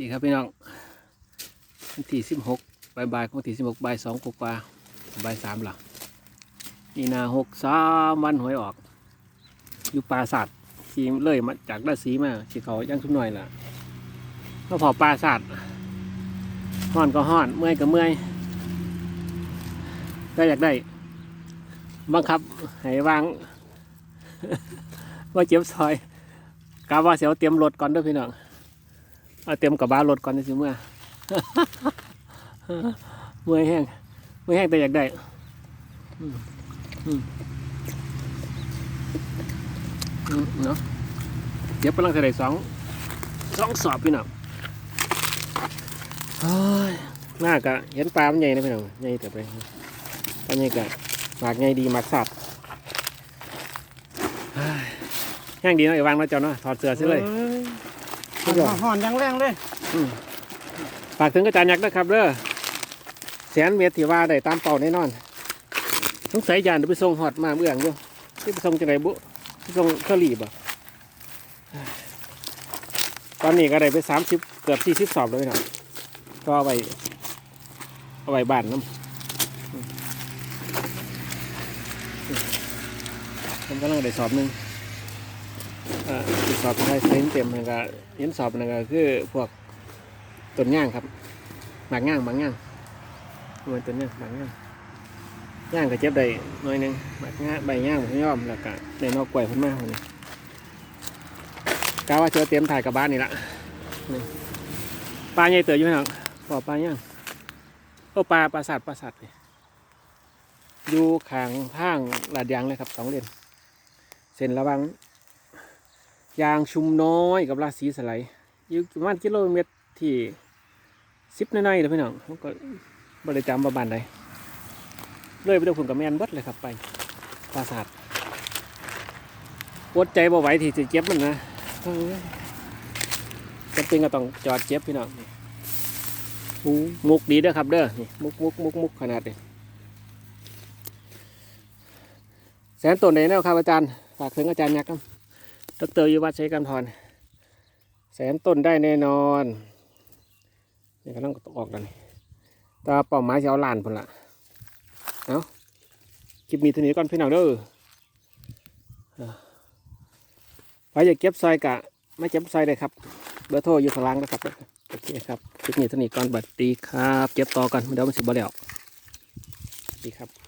ดีครับพี่น้องวันที่สิบหกบ่ายบ่ายของวันที่สิบหกบ่ายสองกว่าบ่ายสามหลังนี่นาหกสามวันหวยออก อยู่ปราศาสตร์สีเลยมาจากด้านสีมาสีเขาย่างทุกหน่อยล่ะก็พอปราศาสตร์ห้อนก็ห้อนเมื่อยก็เมื่อยได้อยากได้บังคับให้วางว่าเจ็บซอยกาว่าเสียวเตรียมรถก่อนด้วยพี่น้อง เอาเตรียมกับบ้ารถก่อนสิเมื่อเมื่อแห้งเมื่อแห้งแต่อยากได้เนาะเดี๋ยวกำลังจะได้สองสองสอบพี่น้องเฮ้ยน่ากะเห็นปลามันใหญ่นะพี่น้องใหญ่แต่ไปปลาใหญ่กะหมากใหญ่ดีหมากสับเฮ้ยแห้งดีเนาะไอ้วางเนาะเจ้าเนาะถอดเสื้อซิเลย อ้ยหอนยังแรงเลยฝากถึงอาจารย์ยักษ์นะครับเด้อแสนเมตรที่ว่าได้ตามเป่าแน่นอนต้องใส่ยานเดี๋ยวไปส่งหอดมาเบื้องอยู่ที่ไปส่งจังไรบุไปส่งเคอรี่บ่ตอนนี้ก็ได้ไปสามสิบเกือบสี่สิบสอบเลยนะก็เอาไว้เอาไว้บ้านน้ำผมกำลังได้สอบหนึ่งอ่าอีก สอบไทยเต็มเต็มแล้วก็เห็นสอบนั่นก็คือพวกต้นย่างครับหมากย่างหมากย่างมันต้นย่างหมากย่างย่างก็เจ็บได้น่อยหนึงหมากย่างใบย่างผมยอมแล้วก็ในนอกกล้วยพ้นมาคนนี้กาว่าเจอเตรียมถ่ายกับบ้านนี่ละปลาใหญ่เต๋ออยู่ไหนองปอปลาย่างโอ้ปลาปลาสัตว์ปลาสัตว์นี่อยู่ขางทางลาดยางเลยครับสองเลนเส้นระวัง ยางชุมน้อยกับราศีสไลด์อยู่ประมาณกิโลเมตรที่ซิปน้อยๆเลยพี่น้องผมก็บริจำประมาณใดเลยไปดูผลกับแมนบัดเลยครับไปปราสาทปวดใจบ่ไหวที่จะเจ็บมันนะเอ้ยจำเป็นก็ต้องจอดเจ็บพี่น้องมุกดีเด้อครับเด้อนี่มุกมุกมุกมุกขนาดนี้แสนต้นไหนแน่ครับอาจารย์ฝากถึงอาจารย์ยักษ์ครับ ดรยุวัฒน์ชัยกันพรแสนต้นได้แน่นอนนี่กำลังออกแล้วนี่ตาเป้าหมายจะเอาลานพุ่นละเอาคลิปนี้เท่านี้ก่อนพี่น้องเด้ออ่าไปอย่าเก็บซอยกะ ไม่เก็บซอยเลยครับ เบอร์โทรอยู่ข้างล่างนะครับ โอเคครับคลิปนี้เท่านี้ก่อนบัดดีครับ เก็บต่อกันเดี๋ยวมันสิบ่แล้วดีครับ